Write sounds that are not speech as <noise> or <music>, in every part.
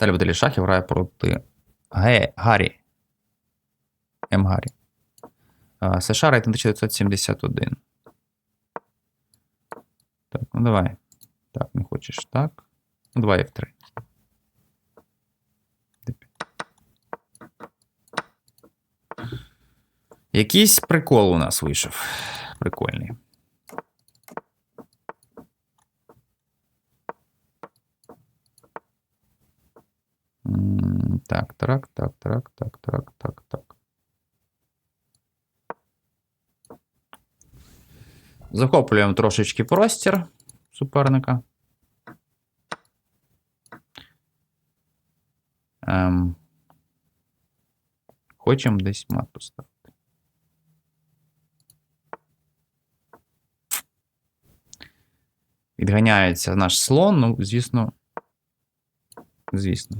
Далі Віталій Шахів грає проти Ге... Гаррі. М. Гаррі. США рейтинг 1971. Так, ну давай. Так, не хочеш, так. Ну, давай F3. Якийсь прикол у нас вийшов. Прикольний. Так, так, так, так, так, так, так, так. Захоплюємо трошечки простір суперника. Ем, хочемо десь мат поставити. Відганяється наш слон, ну, звісно. Звісно.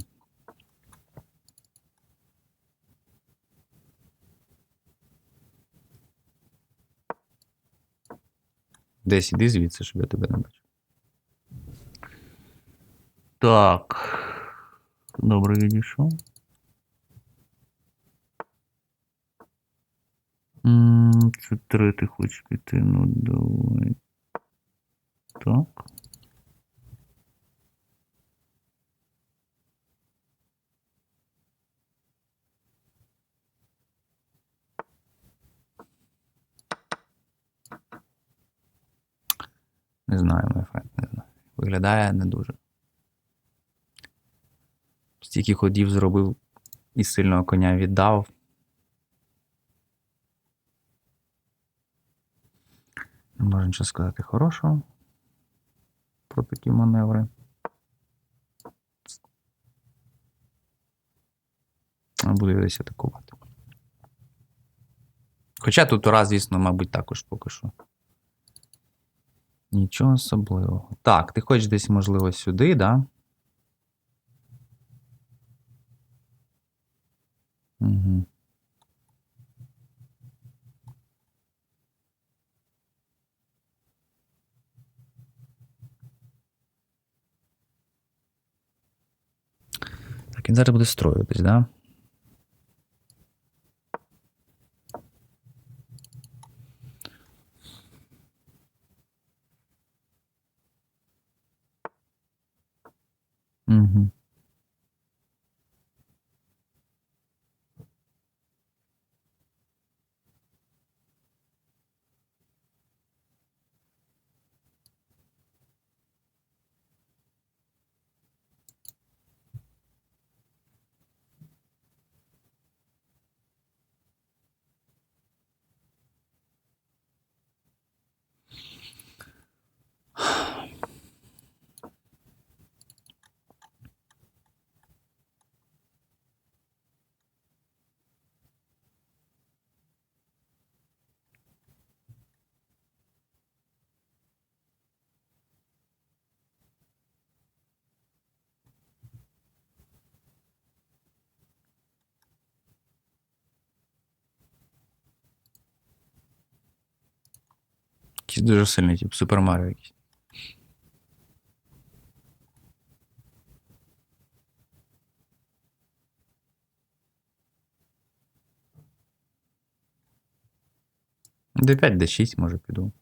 Десь іди звідси, щоб я тебе не бачив. Так. Добре, відійшов. Чотири ти хочеш піти, ну давай. Так. Не знаю, мой френд, не знаю. Виглядає не дуже. Стільки ходів зробив і сильного коня віддав. Не можу нічого сказати хорошого про такі маневри. Буду десь атакувати. Хоча тут раз, звісно, мабуть, також поки що. Нічого особливого. Так, ти хочеш десь, можливо, сюди, да? Угу. Так, він зараз буде строїтись, да? Угу. Якийсь дуже сильний, тип Супер Маріо якийсь. D5, D6, може піду.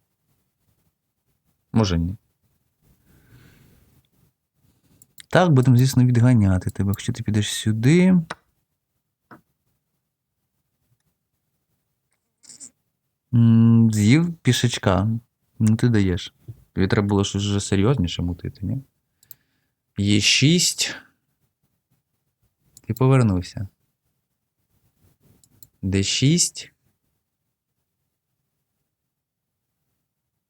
Може ні. Так, будемо, звісно, відганяти тебе. Якщо ти підеш сюди. М, З'їв пішечка. Ну, ти даєш. Тобі треба було щось вже серйозніше мутити, ні? Є 6. Ти повернувся. Д6.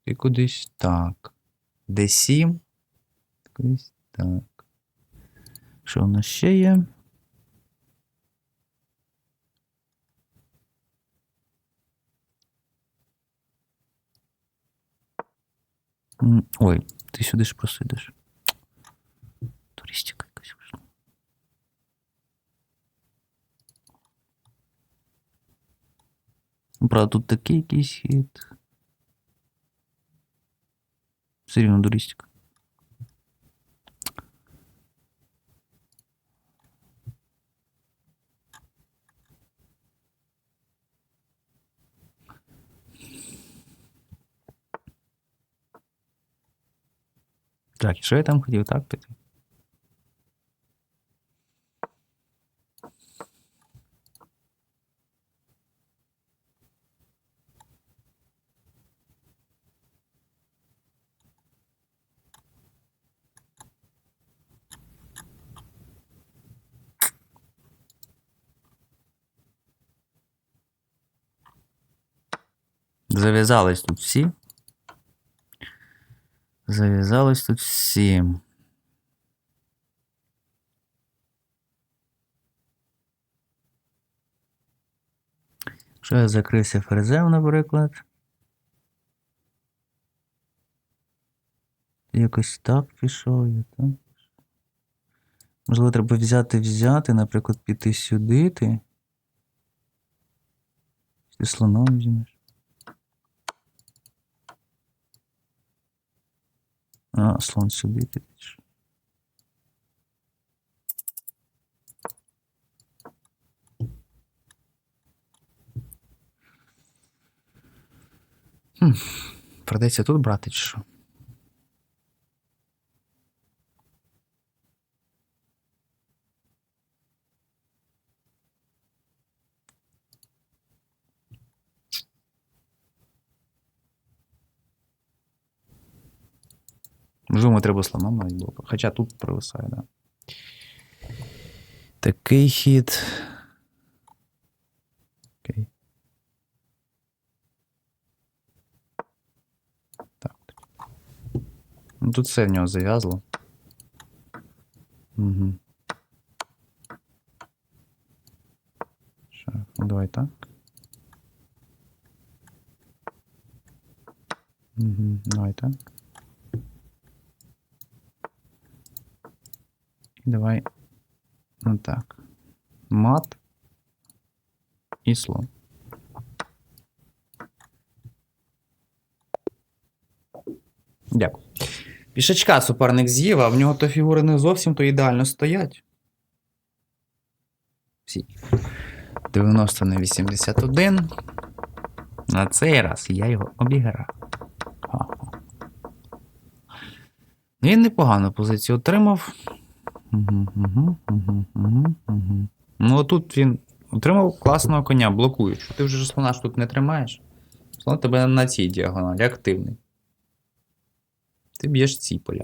Ти кудись так. Д7. Кудись так. Що у нас ще є? М, Ой, ти сюди ж просидиш. Туристика якась вийшла. Правда, тут такий якийсь хід. Все рівно туристика. Так, що я там хотів так піти? Зав'язались тут всі. Зав'язались тут всі. Що я закрився ферзем, наприклад. Якось так пішов я, так? Можливо, треба взяти, взяти, наприклад, піти сюди ти. Ти слоном візьмеш. А, слон сюди підеш. Хм. Придеться тут брати чи що? Можливо, треба слоном навіть було. Хоча тут провисає, да. Такий хід. Окей. Так. Ну, тут все в нього зав'язало. Угу. Що? Ну, давай так. Угу. Давай так. Давай. Ну так. Мат. І слон. Дякую. Пішачка суперник з'їв, а в нього то фігури не зовсім то ідеально стоять. Всі. 90 на 81. На цей раз я його обіграв. Він непогану позицію отримав. Ну, отут він отримав класного коня, блокуючи. Ти вже ж слона ж тут не тримаєш. Слон тебе на цій діагоналі, активний. Ти б'єш ці поля.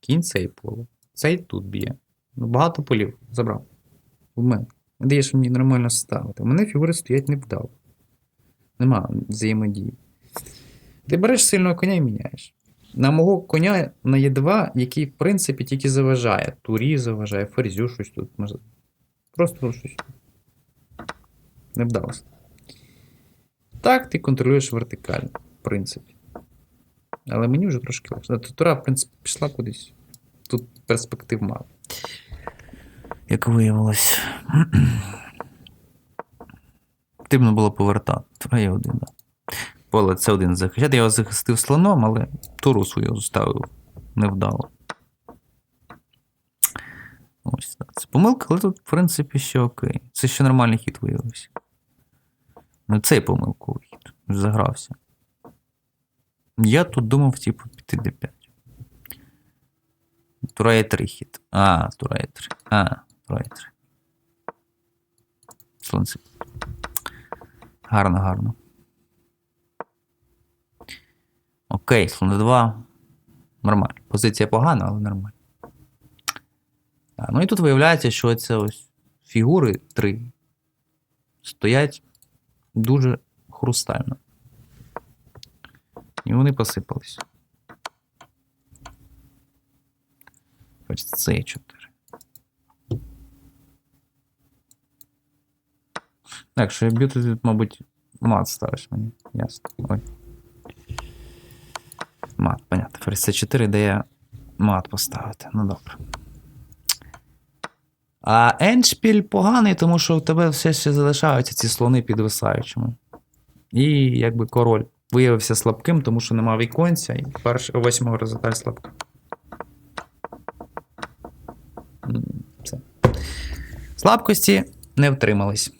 Кінь цей поле. Цей тут б'є. Ну, багато полів забрав. В мене. Не даєш мені нормально ставити. У мене фігури стоять невдало. Нема взаємодії. Ти береш сильного коня і міняєш. На мого коня на Є2, який, в принципі, тільки заважає. Турі заважає, ферзю щось тут. Може. Просто щось. Не вдалося. Так, ти контролюєш вертикально, в принципі. Але мені вже трошки легше. Тура, в принципі, пішла кудись. Тут перспектив мало. Як виявилось. <clears throat> Потрібно було повертати. Один, да. Поле це один захищати. Я його захистив слоном, але туру свою зставив невдало. Ось так. Це помилка, але тут, в принципі, ще окей. Це ще нормальний хід виявився. Ну, цей помилковий хід. Загрався. Я тут думав, типу, піти d5. Тура є 3 хід. А, тура є 3. А, тура є 3. Сонце. Гарно, гарно. Окей, слон 2. Нормально. Позиція погана, але нормально. Ну і тут виявляється, що це ось фігури 3 стоять дуже хрустально. І вони посипались. Хоч це 4. Так, що я б'ю тут, мабуть, мат ставиш мені. Ясно. Ой. Мат, понятно. Ферзь це 4 дає мат поставити. Ну добре. А еншпіль поганий, тому що в тебе все ще залишаються ці слони підвисаючими. І якби король виявився слабким, тому що нема віконця, і першого восьмого результат слабка. Все. Слабкості не втримались.